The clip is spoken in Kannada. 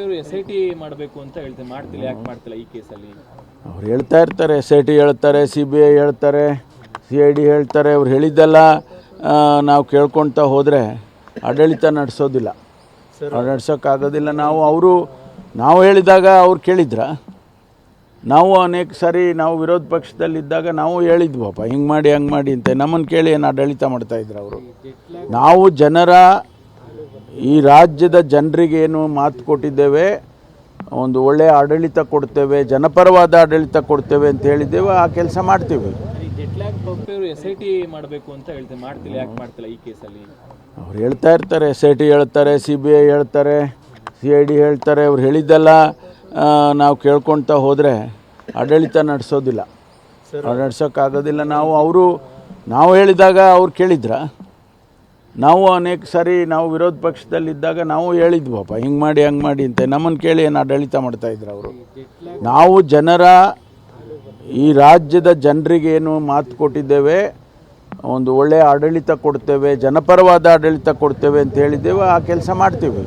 ಇವರು ಎಸ್ ಐ ಟಿ ಮಾಡಬೇಕು ಅಂತ ಹೇಳ್ತಾರೆ. ಮಾಡ್ತಿಲ್ಲ ಯಾಕೆ ಮಾಡ್ತಿಲ್ಲ ಈ ಕೇಸಲ್ಲಿ? ಅವ್ರು ಹೇಳ್ತಾ ಇರ್ತಾರೆ ಎಸ್ ಐ ಟಿ ಹೇಳ್ತಾರೆ ಸಿ ಬಿ ಐ ಹೇಳ್ತಾರೆ ಸಿ ಐ ಡಿ ಹೇಳ್ತಾರೆ ಅವ್ರು ಹೇಳಿದ್ದೆಲ್ಲ ನಾವು ಕೇಳ್ಕೊಳ್ತಾ ಹೋದರೆ ಆಡಳಿತ ನಡೆಸೋದಿಲ್ಲ. ನಡೆಸೋಕ್ಕಾಗೋದಿಲ್ಲ. ನಾವು ಅವರು ನಾವು ಹೇಳಿದಾಗ ಅವ್ರು ಕೇಳಿದ್ರ. ನಾವು ಅನೇಕ ಸಾರಿ ನಾವು ವಿರೋಧ ಪಕ್ಷದಲ್ಲಿದ್ದಾಗ ನಾವು ಹೇಳಿದ್ವಪ್ಪ ಹಿಂಗೆ ಮಾಡಿ ಹಂಗೆ ಮಾಡಿ ಅಂತ. ನಮ್ಮನ್ನು ಕೇಳಿ ಏನು ಆಡಳಿತ ಮಾಡ್ತಾಯಿದ್ರು ಅವರು. ನಾವು ಜನರ ಈ ರಾಜ್ಯದ ಜನರಿಗೆ ಏನು ಮಾತು ಕೊಟ್ಟಿದ್ದೇವೆ? ಒಂದು ಒಳ್ಳೆಯ ಆಡಳಿತ ಕೊಡ್ತೇವೆ ಜನಪರವಾದ ಆಡಳಿತ ಕೊಡ್ತೇವೆ ಅಂತ ಹೇಳಿದ್ದೇವೆ ಆ ಕೆಲಸ ಮಾಡ್ತೀವಿ. ಈ ಜೆಟ್ಲಾಗ್ ಇವರು ಎಸ್ ಐ ಟಿ ಮಾಡಬೇಕು ಅಂತ ಹೇಳ್ತಾರೆ ಮಾಡ್ತಿಲ್ಲ ಯಾಕೆ ಮಾಡ್ತಿಲ್ಲ ಈ ಕೇಸಲ್ಲಿ ಅವ್ರು ಹೇಳ್ತಾ ಇರ್ತಾರೆ ಎಸ್ ಐ ಟಿ ಹೇಳ್ತಾರೆ ಸಿ ಬಿ ಐ ಹೇಳ್ತಾರೆ ಸಿ ಐ ಡಿ ಹೇಳ್ತಾರೆ ಅವ್ರು ಹೇಳಿದ್ದೆಲ್ಲ ನಾವು ಕೇಳ್ಕೊಳ್ತಾ ಹೋದರೆ ಆಡಳಿತ ನಡೆಸೋದಿಲ್ಲ. ನಡೆಸೋಕ್ಕಾಗೋದಿಲ್ಲ. ನಾವು ಅವರು ನಾವು ಹೇಳಿದಾಗ ಅವ್ರು ಕೇಳಿದ್ರ? ನಾವು ಅನೇಕ ಸಾರಿ ನಾವು ವಿರೋಧ ಪಕ್ಷದಲ್ಲಿದ್ದಾಗ ನಾವು ಹೇಳಿದ್ವಪ್ಪ ಹಿಂಗೆ ಮಾಡಿ, ಹಂಗೆ ಮಾಡಿ ಅಂತ. ನಮ್ಮನ್ನು ಕೇಳಿ ಏನು ಆಡಳಿತ ಮಾಡ್ತಾಯಿದ್ರು ಅವರು. ನಾವು ಜನರ, ಈ ರಾಜ್ಯದ ಜನರಿಗೆ ಏನು ಮಾತು ಕೊಟ್ಟಿದ್ದೇವೆ, ಒಂದು ಒಳ್ಳೆಯ ಆಡಳಿತ ಕೊಡ್ತೇವೆ, ಜನಪರವಾದ ಆಡಳಿತ ಕೊಡ್ತೇವೆ ಅಂತ ಹೇಳಿದ್ದೇವೆ, ಆ ಕೆಲಸ ಮಾಡ್ತೀವಿ.